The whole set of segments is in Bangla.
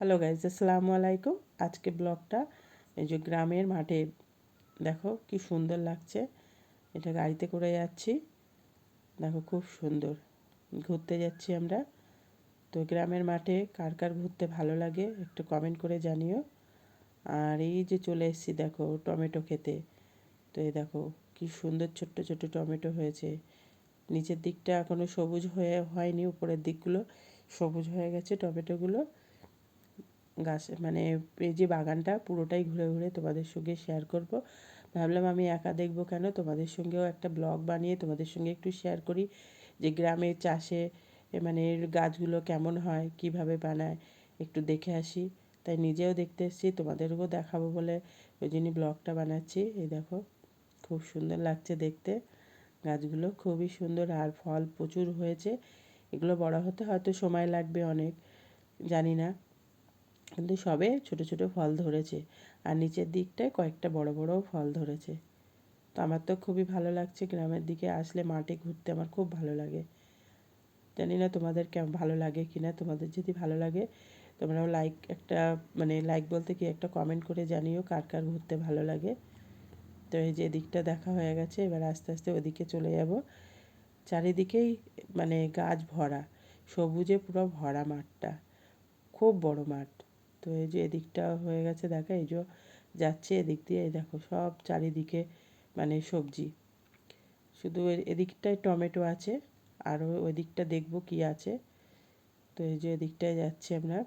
হ্যালো গাইজ আসসালামু আলাইকুম। আজকে ব্লগটা এই যে গ্রামের মাঠে, দেখো কি সুন্দর লাগছে। এটা গাড়িতে করে যাচ্ছি। দেখো খুব সুন্দর। ঘুরতে যাচ্ছি আমরা। তো গ্রামের মাঠে কার কার ঘুরতে ভালো লাগে একটু কমেন্ট করে জানিও। আর এই যে চলে এসেছি, দেখো টমেটো খেতে। তো এই দেখো কি সুন্দর ছোট্ট ছোট্ট টমেটো হয়েছে। নিচের দিকটা এখনও সবুজ হয়ে হয়নি, উপরের দিকগুলো সবুজ হয়ে গেছে টমেটোগুলো। গাছ মানে এই যে বাগানটা পুরোটাই ঘুরে ঘুরে তোমাদের সঙ্গে শেয়ার করব। ভাবলাম আমি একা দেখব কেন? তোমাদের সঙ্গেও একটা ব্লগ বানিয়ে তোমাদের সঙ্গে একটু শেয়ার করি যে গ্রামের চাষে মানে গাছগুলো কেমন হয়, কীভাবে বানায়, একটু দেখে আসি। তাই নিজেও দেখতে এসেছি, তোমাদেরকেও দেখাবো বলে ওই জন্যই ব্লগটা বানাচ্ছি। এই দেখো, খুব সুন্দর লাগছে দেখতে। গাছগুলো খুবই সুন্দর আর ফল প্রচুর হয়েছে। এগুলো বড় হতে হয়তো সময় লাগবে অনেক, জানি না। কিন্তু সবে ছোট ছোট ফল ধরেছে আর নিচের দিকটায় কয়েকটা বড় বড়ও ফল ধরেছে। তো আমার তো খুবই ভালো লাগছে গ্রামের দিকে আসলে মাঠে ঘুরতে আমার খুব ভালো লাগে। জানি না তোমাদের কেমন ভালো লাগে কি না তোমাদের যদি ভালো লাগে, তোমরাও লাইক একটা মানে লাইক বলতে কি একটা কমেন্ট করে জানিও কার কার ঘুরতে ভালো লাগে। তো এই যে দিকটা দেখা হয়ে গেছে, এবার আস্তে আস্তে ওদিকে চলে যাব। চারিদিকেই মানে গাছ ভরা, সবুজে পুরো ভরা মাঠটা, খুব বড় মাঠ। তো এই যে এদিকটা হয়ে গেছে, দেখো এই যে যাচ্ছে এদিক দিয়ে, এই দেখো সব চারিদিকে মানে সবজি। শুধু এদিকটায় টমেটো আছে আরও ওই দিকটা দেখব কী আছে। তো এই যে এদিকটায় যাচ্ছি আমরা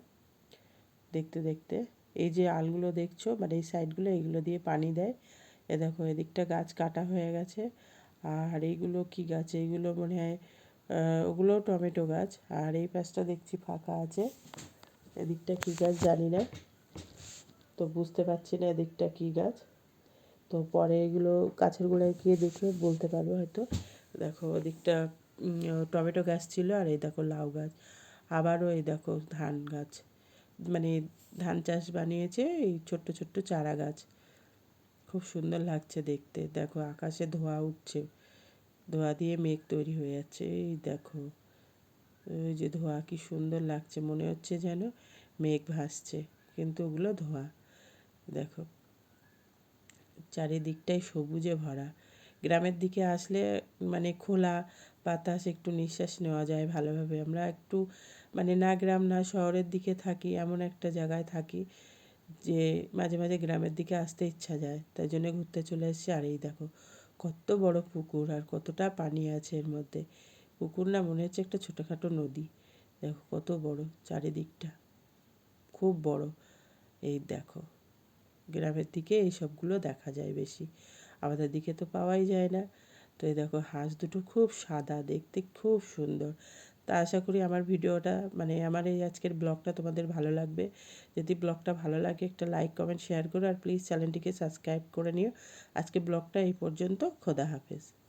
দেখতে দেখতে। এই যে আলগুলো দেখছ মানে এই সাইডগুলো এইগুলো দিয়ে পানি দেয়। এ দেখো এদিকটা গাছ কাটা হয়ে গেছে, আর এইগুলো কি গাছ? এইগুলো মনে হয় ওগুলোও টমেটো গাছ। আর এই পাশটা দেখছি ফাঁকা আছে। এদিকটা কী গাছ জানি না, তো বুঝতে পারছি না এদিকটা কী গাছ। তো পরে এগুলো গাছের গোড়ায় গিয়ে দেখে বলতে পারব হয়তো। দেখো ওদিকটা টমেটো গাছ ছিল আর এই দেখো লাউ গাছ। আবারও এই দেখো ধান গাছ। মানে ধান চাষ বানিয়েছে এই ছোট্ট ছোট্ট চারা গাছ। খুব সুন্দর লাগছে দেখতে। দেখো আকাশে ধোয়া উঠছে। ধোয়া দিয়ে মেঘ তৈরি হয়ে যাচ্ছে। এই দেখো। ওই যে ধোঁয়া কি সুন্দর লাগছে, মনে হচ্ছে যেন মেঘ ভাসছে, কিন্তু ওগুলো ধোঁয়া। দেখো, চারিদিকটাই সবুজে ভরা। গ্রামের দিকে আসলে মানে খোলা বাতাস একটু নিঃশ্বাস নেওয়া যায় ভালোভাবে। আমরা একটু মানে না গ্রাম, না শহরের দিকে থাকি, এমন একটা জায়গায় থাকি যে মাঝে মাঝে গ্রামের দিকে আসতে ইচ্ছা যায়। তাই জন্য ঘুরতে চলে এসেছি। আর এই দেখো, কত বড় পুকুর আর কতটা পানি আছে এর মধ্যে। পুকুর না মনে হচ্ছে একটা ছোটোখাটো নদী। দেখো কত বড় চারিদিকটা। খুব বড়। এই দেখো, গ্রামের দিকে এই সবগুলো দেখা যায় বেশি। আমাদের দিকে তো পাওয়াই যায় না। তো এই দেখো, হাঁস দুটো খুব সাদা, দেখতে খুব সুন্দর। তা আশা করি আমার ভিডিওটা মানে আমার এই আজকের ব্লগটা তোমাদের ভালো লাগবে। যদি ব্লগটা ভালো লাগে, একটা লাইক, কমেন্ট, শেয়ার করো। আর প্লিজ চ্যানেলটিকে সাবস্ক্রাইব করে নিও। আজকে ব্লগটা এই পর্যন্ত। খোদা হাফেজ।